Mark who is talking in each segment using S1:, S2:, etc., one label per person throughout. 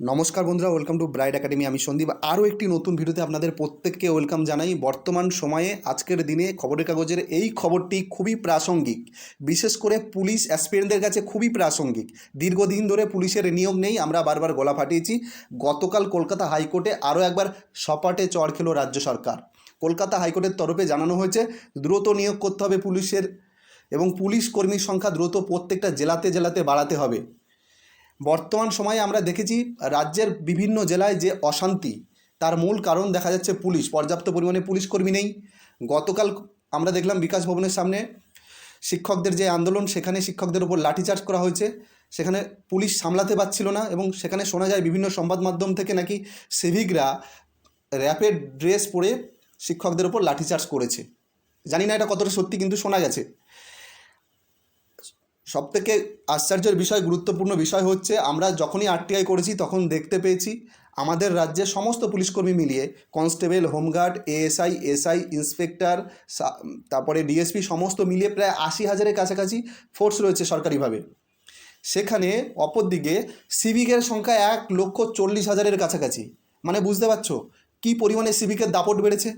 S1: নমস্কার বন্ধুরা welcome to bride academy আমি সন্দীপ। আরও একটি নতুন ভিডিওতে আপনাদের প্রত্যেককে ওয়েলকাম জানাই। বর্তমান সময়ে, আজকের দিনে খবরের কাগজের এই খবরটি খুবই প্রাসঙ্গিক। বিশেষ করে পুলিশ অ্যাসপিরেন্টদের কাছে খুবই প্রাসঙ্গিক। দীর্ঘদিন ধরে পুলিশের নিয়োগ নেই, আমরা বারবার গলা ফাটিয়েছি। গতকাল কলকাতা হাইকোর্টে আরও একবার সপাটে চড় খেল রাজ্য সরকার। কলকাতা হাইকোর্টের তরফে জানানো হয়েছে, দ্রুত নিয়োগ করতে হবে পুলিশের এবং পুলিশ কর্মীর সংখ্যা দ্রুত প্রত্যেকটা জেলাতে জেলাতে বাড়াতে হবে। বর্তমান সময়ে আমরা দেখেছি রাজ্যের বিভিন্ন জেলায় যে অশান্তি, তার মূল কারণ দেখা যাচ্ছে পুলিশ। পর্যাপ্ত পরিমাণে পুলিশ কর্মী নেই। গতকাল আমরা দেখলাম বিকাশ ভবনের সামনে শিক্ষকদের যে আন্দোলন, সেখানে শিক্ষকদের উপর লাঠিচার্জ করা হয়েছে। সেখানে পুলিশ সামলাতে পারছিল না এবং সেখানে শোনা যায় বিভিন্ন সংবাদ মাধ্যম থেকে নাকি সিভিকরা র্যাপের ড্রেস পরে শিক্ষকদের উপর লাঠিচার্জ করেছে। জানি না এটা কতটা সত্যি, কিন্তু শোনা গেছে। সবথেকে আশ্চর্যের বিষয়, গুরুত্বপূর্ণ বিষয় হচ্ছে আমরা যখনই আরটিআই করেছি তখন দেখতে পেয়েছি আমাদের রাজ্যের সমস্ত পুলিশকর্মী মিলিয়ে constable, home guard, ASI, SI, inspector তারপরে ডিএসপি সমস্ত মিলিয়ে প্রায় আশি হাজারের কাছাকাছি ফোর্স রয়েছে সরকারিভাবে। সেখানে অপরদিকে সিভিকের সংখ্যা এক লক্ষ চল্লিশ হাজারের কাছাকাছি। মানে বুঝতে পারছ কী পরিমাণে সিভিকের দাপট বেড়েছে?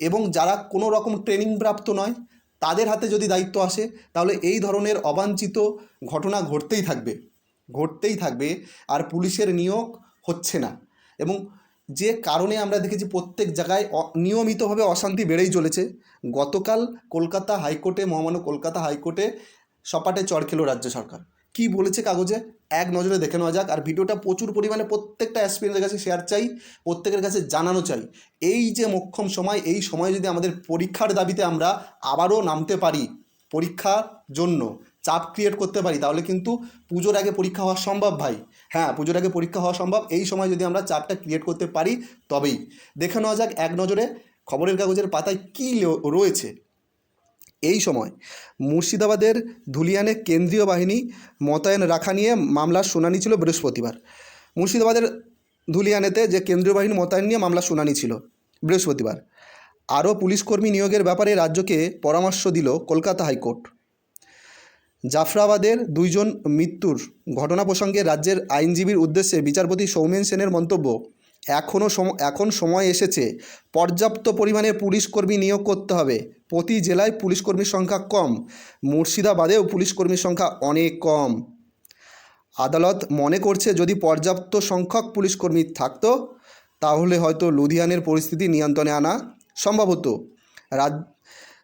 S1: এবং যারা কোনো রকম ট্রেনিং প্রাপ্ত নয় তাদের হাতে যদি দায়িত্ব আসে, তাহলে এই ধরনের অবাঞ্ছিত ঘটনা ঘটতেই থাকবে ঘটতেই থাকবে। আর পুলিশের নিয়োগ হচ্ছে না। এবং যে কারণে আমরা দেখেছি প্রত্যেক জায়গায় নিয়মিতভাবে অশান্তি বেড়েই চলেছে। গতকাল কলকাতা হাইকোর্টে, মহামান্য কলকাতা হাইকোর্টে সপাটে চড় খেলো রাজ্য সরকার। কি বলেছে কাগজে? এক নজরে দেখে নেওয়া যাক। আর ভিডিওটা প্রচুর পরিমাণে প্রত্যেকটা অ্যাসপিরেন্টের কাছে শেয়ার চাই, প্রত্যেকের কাছে জানানো চাই। এই যে মোক্ষম সময়, এই সময় যদি আমাদের পরীক্ষার দাবিতে আমরা আবারও নামতে পারি পরীক্ষার জন্য, চাপ ক্রিয়েট করতে পারি, তাহলে কিন্তু পুজোর আগে পরীক্ষা হওয়া সম্ভব ভাই। হ্যাঁ পুজোর আগে পরীক্ষা হওয়া সম্ভব। এই সময় যদি আমরা চাপটা ক্রিয়েট করতে পারি, তবেই। দেখে নেওয়া যাক এক নজরে খবরের কাগজের পাতায় কী রয়েছে। এই সময় মুর্শিদাবাদের ধুলিয়ানে কেন্দ্রীয় বাহিনী মোতায়েন রাখা নিয়ে মামলার শুনানি ছিল বৃহস্পতিবার। মুর্শিদাবাদের ধুলিয়ানেতে যে কেন্দ্রীয় বাহিনী মোতায়েন নিয়ে মামলার শুনানি ছিল বৃহস্পতিবার। আরও পুলিশকর্মী নিয়োগের ব্যাপারে রাজ্যকে পরামর্শ দিল কলকাতা হাইকোর্ট। জাফরাবাদের দুইজন মৃত্যুর ঘটনা প্রসঙ্গে রাজ্যের আইনজীবীর উদ্দেশ্যে বিচারপতি সৌমেন সেনের মন্তব্য এখনও এখন সময় এসেছে। পর্যাপ্ত পরিমাণে পুলিশকর্মী নিয়োগ করতে হবে। প্রতি জেলায় পুলিশকর্মীর সংখ্যা কম। মুর্শিদাবাদেও পুলিশকর্মীর সংখ্যা অনেক কম। আদালত মনে করছে যদি পর্যাপ্ত সংখ্যক পুলিশকর্মী থাকতো, তাহলে হয়তো লুধিয়ানের পরিস্থিতি নিয়ন্ত্রণে আনা সম্ভব হতো। রাজ,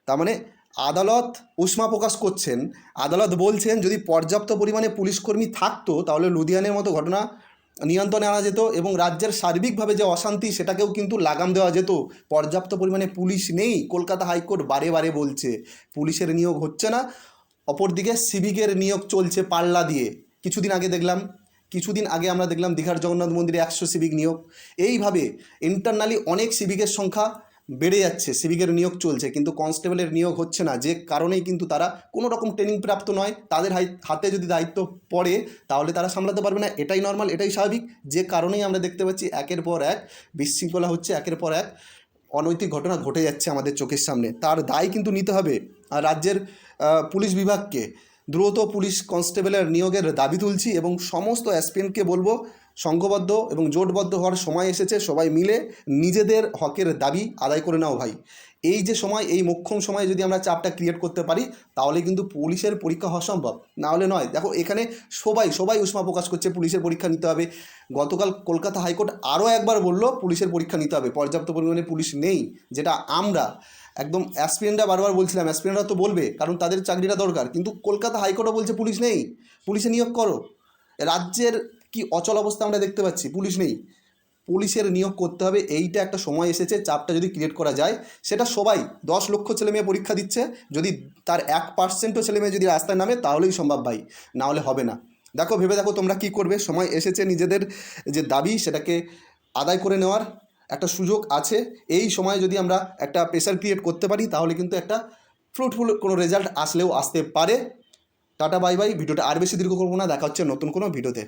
S1: তার মানে আদালত উষ্মা প্রকাশ করছেন। আদালত বলছেন যদি পর্যাপ্ত পরিমাণে পুলিশকর্মী থাকতো, তাহলে লুধিয়ানের মতো ঘটনা নিয়ন্ত্রণে আনা যেত এবং রাজ্যের সার্বিকভাবে যে অশান্তি সেটাকেও কিন্তু লাগাম দেওয়া যেত। পর্যাপ্ত পরিমাণে পুলিশ নেই, কলকাতা হাইকোর্ট বারে বারে বলছে, পুলিশের নিয়োগ হচ্ছে না। অপরদিকে সিভিকের নিয়োগ চলছে পাল্লা দিয়ে। কিছুদিন আগে দেখলাম, কিছুদিন আগে আমরা দেখলাম দীঘার জগন্নাথ মন্দিরে একশো সিভিক নিয়োগ। এইভাবে ইন্টারনালি অনেক সিভিকের সংখ্যা বেড়ে যাচ্ছে সিভিকের নিয়োগ চলছে, কিন্তু কনস্টেবলের নিয়োগ হচ্ছে না। যে কারণেই কিন্তু তারা কোনো রকম ট্রেনিং প্রাপ্ত নয়। তাদের হাতে যদি দায়িত্ব পড়ে, তাহলে তারা সামলাতে পারবে না। এটাই নর্মাল এটাই স্বাভাবিক। যে কারণেই আমরা দেখতে পাচ্ছি একের পর এক বিশৃঙ্খলা হচ্ছে, একের পর এক অনৈতিক ঘটনা ঘটে যাচ্ছে আমাদের চোখের সামনে। তার দায় কিন্তু নিতে হবে। আর রাজ্যের পুলিশ বিভাগকে দ্রুত পুলিশ কনস্টেবলের নিয়োগের দাবি তুলছি এবং সমস্ত অ্যাসপিএনকে বলব, সংঘবদ্ধ এবং জোটবদ্ধ হওয়ার সময় এসেছে, সবাই মিলে নিজেদের হকের দাবি আদায় করে নাও ভাই। এই যে সময়, এই মোক্ষম সময়ে যদি আমরা চাপটা ক্রিয়েট করতে পারি, তাহলে কিন্তু পুলিশের পরীক্ষা হওয়া সম্ভব। না হলে নয়, দেখো এখানে সবাই সবাই উষ্মা প্রকাশ করছে, পুলিশের পরীক্ষা নিতে হবে। গতকাল কলকাতা হাইকোর্ট আরও একবার বলল, পুলিশের পরীক্ষা নিতে হবে। পর্যাপ্ত পরিমাণে পুলিশ নেই, যেটা আমরা একদম অ্যাসপিরেন্টরা বারবার বলছিলাম অ্যাসপিরেন্টরা তো বলবে, কারণ তাদের চাকরিটা দরকার। কিন্তু কলকাতা হাইকোর্টও বলছে পুলিশ নেই, পুলিশে নিয়োগ করো। রাজ্যের কি অচল অবস্থা আমরা দেখতে পাচ্ছি, পুলিশ নেই। পুলিশের নিয়োগ করতে হবে, এইটা একটা সময় এসেছে, চাপটা যদি ক্রিয়েট করা যায়, সেটা সবাই, দশ লক্ষ ছেলেমেয়ে পরীক্ষা দিচ্ছে, যদি তার এক পার্সেন্টও ছেলেমেয়ে যদি রাস্তায় নামে, তাহলেই সম্ভব ভাই না হলে হবে না। দেখো, ভেবে দেখো তোমরা কি করবে, সময় এসেছে নিজেদের যে দাবি, সেটাকে আদায় করে নেওয়ার। একটা সুযোগ আছে। এই সময়ে যদি আমরা একটা প্রেশার ক্রিয়েট করতে পারি, তাহলে কিন্তু একটা ফ্রুটফুল কোনো রেজাল্ট আসলেও আসতে পারে। টাটা বাই বাই ভিডিওটা আর বেশি দীর্ঘ করব না। দেখা হচ্ছে নতুন কোনো ভিডিওতে।